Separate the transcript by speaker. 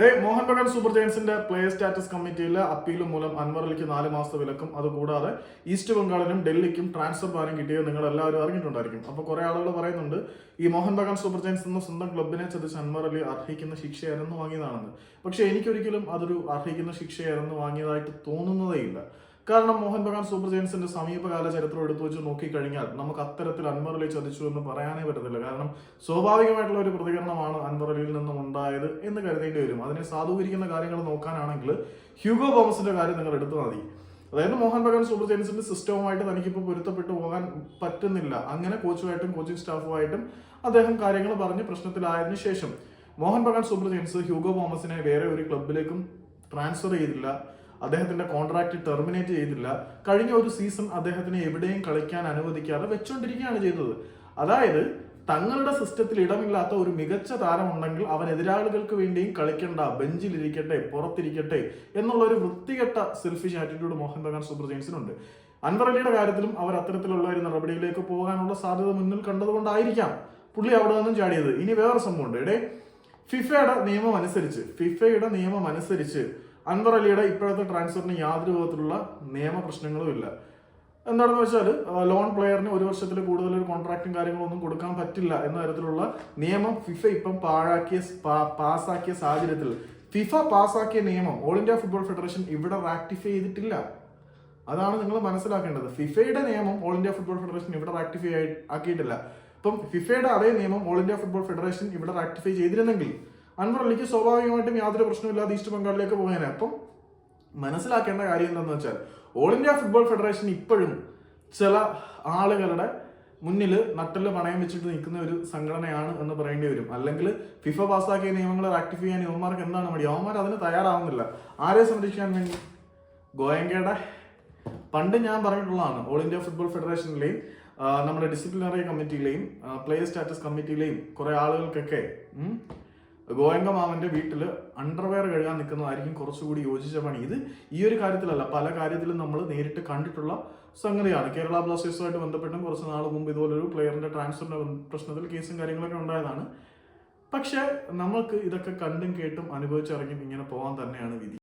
Speaker 1: Day Mohan Bagan super ജയൻസിന്റെ play status കമ്മിറ്റിയിലെ appeal മൂലം അൻവർ അലിക്ക് നാല് മാസത്തെ വിലക്കും. അതുകൂടാതെ ഈസ്റ്റ് ബംഗാളിനും ഡൽഹിക്കും ട്രാൻസ്ഫർ ബാനും കിട്ടിയത് നിങ്ങൾ എല്ലാവരും അറിഞ്ഞിട്ടുണ്ടായിരിക്കും. അപ്പോൾ കുറെ ആളുകൾ പറയുന്നുണ്ട് ഈ മോഹൻ ബഗാൻ സൂപ്പർ ജയൻസ് എന്ന സ്വന്തം ക്ലബിനെ ചതിച്ച് അൻവർ അലി അർഹിക്കുന്ന ശിക്ഷയായിരുന്നു വാങ്ങിയതാണെന്ന്. പക്ഷേ എനിക്കൊരിക്കലും അതൊരു അർഹിക്കുന്ന ശിക്ഷയായിരുന്നു വാങ്ങിയതായിട്ട് തോന്നുന്നതേ ഇല്ല കാരണം മോഹൻ ബഗാൻ സൂപ്പർ ജയൻസിന്റെ സമീപകാല ചരിത്രം എടുത്തു വെച്ച് നോക്കിക്കഴിഞ്ഞാൽ നമുക്ക് അത്തരത്തിൽ അൻവർ അലി ചതിച്ചു എന്ന് പറയാനേ പറ്റത്തില്ല. കാരണം സ്വാഭാവികമായിട്ടുള്ള ഒരു പ്രതികരണമാണ് അൻവർ അലിയിൽ നിന്നും ഉണ്ടായത് എന്ന് കരുതേണ്ടി വരും. അതിനെ സാധൂകരിക്കുന്ന കാര്യങ്ങൾ നോക്കാനാണെങ്കിൽ ഹ്യൂഗോ തോമസിന്റെ കാര്യം നിങ്ങൾ എടുത്തു മതി. അതായത് മോഹൻ ബഗാൻ സൂപ്പർ ജയൻസിന്റെ സിസ്റ്റവുമായിട്ട് തനിക്കിപ്പോൾ പൊരുത്തപ്പെട്ടു പോകാൻ പറ്റുന്നില്ല. അങ്ങനെ കോച്ചുമായിട്ടും കോച്ചിങ് സ്റ്റാഫുമായിട്ടും അദ്ദേഹം കാര്യങ്ങൾ പറഞ്ഞ് പ്രശ്നത്തിലായതിനു ശേഷം Mohun Bagan super giants Hugo തോമസിനെ വേറെ ഒരു ക്ലബിലേക്കും ട്രാൻസ്ഫർ ചെയ്തില്ല. അദ്ദേഹത്തിന്റെ കോൺട്രാക്ട് ടെർമിനേറ്റ് ചെയ്തില്ല. കഴിഞ്ഞ ഒരു സീസൺ അദ്ദേഹത്തിന് എവിടെയും കളിക്കാൻ അനുവദിക്കാതെ വെച്ചുകൊണ്ടിരിക്കുകയാണ് ചെയ്തത്. അതായത് തങ്ങളുടെ സിസ്റ്റത്തിൽ ഇടമില്ലാത്ത ഒരു മികച്ച താരമുണ്ടെങ്കിൽ അവൻ എതിരാളികൾക്ക് വേണ്ടിയും കളിക്കണ്ട ബെഞ്ചിലിരിക്കട്ടെ പുറത്തിരിക്കട്ടെ എന്നുള്ള ഒരു വൃത്തികെട്ട selfish attitude Mohun Bagan super ജെയിൻസിനുണ്ട് Anwar അലിയുടെ കാര്യത്തിലും അവർ അത്തരത്തിലുള്ള ഒരു നടപടിയിലേക്ക് പോകാനുള്ള സാധ്യത മുന്നിൽ കണ്ടതുകൊണ്ടായിരിക്കാം പുള്ളി അവിടെ നിന്നും ചാടിയത്. ഇനി വേറെ സംഭവമുണ്ട് ഇടെ ഫിഫയുടെ നിയമം അനുസരിച്ച് ഫിഫയുടെ നിയമം അനുസരിച്ച് അൻവർ അലിയുടെ ഇപ്പോഴത്തെ ട്രാൻസ്ഫറിന് യാതൊരു വിധത്തിലുള്ള നിയമ പ്രശ്നങ്ങളും ഇല്ല. എന്താണെന്ന് വെച്ചാൽ ലോൺ പ്ലെയറിന് ഒരു വർഷത്തിൽ കൂടുതൽ ഒരു കോൺട്രാക്റ്റും കാര്യങ്ങളൊന്നും കൊടുക്കാൻ പറ്റില്ല എന്ന തരത്തിലുള്ള നിയമം ഫിഫ ഇപ്പം പാഴാക്കിയ പാസ്സാക്കിയ സാഹചര്യത്തിൽ. ഫിഫ പാസ്സാക്കിയ നിയമം ഓൾ ഇന്ത്യ ഫുട്ബോൾ ഫെഡറേഷൻ ഇവിടെ റാക്ടിഫൈ ചെയ്തിട്ടില്ല. അതാണ് നിങ്ങൾ മനസ്സിലാക്കേണ്ടത്. ഫിഫയുടെ നിയമം ഓൾ ഇന്ത്യ ഫുട്ബോൾ ഫെഡറേഷൻ ഇവിടെ റാക്ടിഫൈ ആക്കിയിട്ടില്ല. ഇപ്പം ഫിഫയുടെ അതേ നിയമം ഓൾ ഇന്ത്യ ഫുട്ബോൾ ഫെഡറേഷൻ ഇവിടെ റാക്ടിഫൈ ചെയ്തിരുന്നെങ്കിൽ അൻവർ അലിക്ക് സ്വാഭാവികമായിട്ടും യാതൊരു പ്രശ്നമില്ലാതെ ഈസ്റ്റ് ബംഗാളിലേക്ക് പോകാനാണ് അപ്പം മനസ്സിലാക്കേണ്ട കാര്യം എന്താണെന്ന് വെച്ചാൽ ഓൾ ഇന്ത്യ ഫുട്ബോൾ ഫെഡറേഷൻ ഇപ്പോഴും ചില ആളുകളുടെ മുന്നിൽ നട്ടൽ പണയം വെച്ചിട്ട് നിൽക്കുന്ന ഒരു സംഘടനയാണ് എന്ന് പറയേണ്ടി വരും. അല്ലെങ്കിൽ ഫിഫ പാസ്സാക്കിയ നിയമങ്ങൾ റാക്ടിഫൈ ചെയ്യാൻ യുവമാർക്ക് എന്താണ് മടി? യുവമാർ അതിന് തയ്യാറാവുന്നില്ല. ആരെ സംരക്ഷിക്കാൻ വേണ്ടി? ഗോയങ്കയുടെ. പണ്ട് ഞാൻ പറഞ്ഞിട്ടുള്ളതാണ് ഓൾ ഇന്ത്യ ഫുട്ബോൾ ഫെഡറേഷനിലെയും നമ്മുടെ ഡിസിപ്ലിനറി കമ്മിറ്റിയിലെയും പ്ലെയർ സ്റ്റാറ്റസ് കമ്മിറ്റിയിലെയും കുറെ ആളുകൾക്കൊക്കെ ഗോയങ്ക മാമന്റെ വീട്ടിൽ അണ്ടർവെയർ കഴുകാൻ നിൽക്കുന്നതായിരിക്കും കുറച്ചുകൂടി യോജിച്ച പണി. ഇത് ഈ ഒരു കാര്യത്തിലല്ല പല കാര്യത്തിലും നമ്മൾ നേരിട്ട് കണ്ടിട്ടുള്ള സംഗതിയാണ്. കേരള ബ്ലാസ്റ്റേഴ്സുമായിട്ട് ബന്ധപ്പെട്ടും കുറച്ച് നാൾ മുമ്പ് ഇതുപോലൊരു പ്ലെയറിന്റെ ട്രാൻസ്ഫറിന്റെ പ്രശ്നത്തിൽ കേസും കാര്യങ്ങളൊക്കെ ഉണ്ടായതാണ്. പക്ഷേ നമുക്ക് ഇതൊക്കെ കണ്ടും കേട്ടും അനുഭവിച്ചിറങ്ങി ഇങ്ങനെ പോകാൻ തന്നെയാണ് വിധി.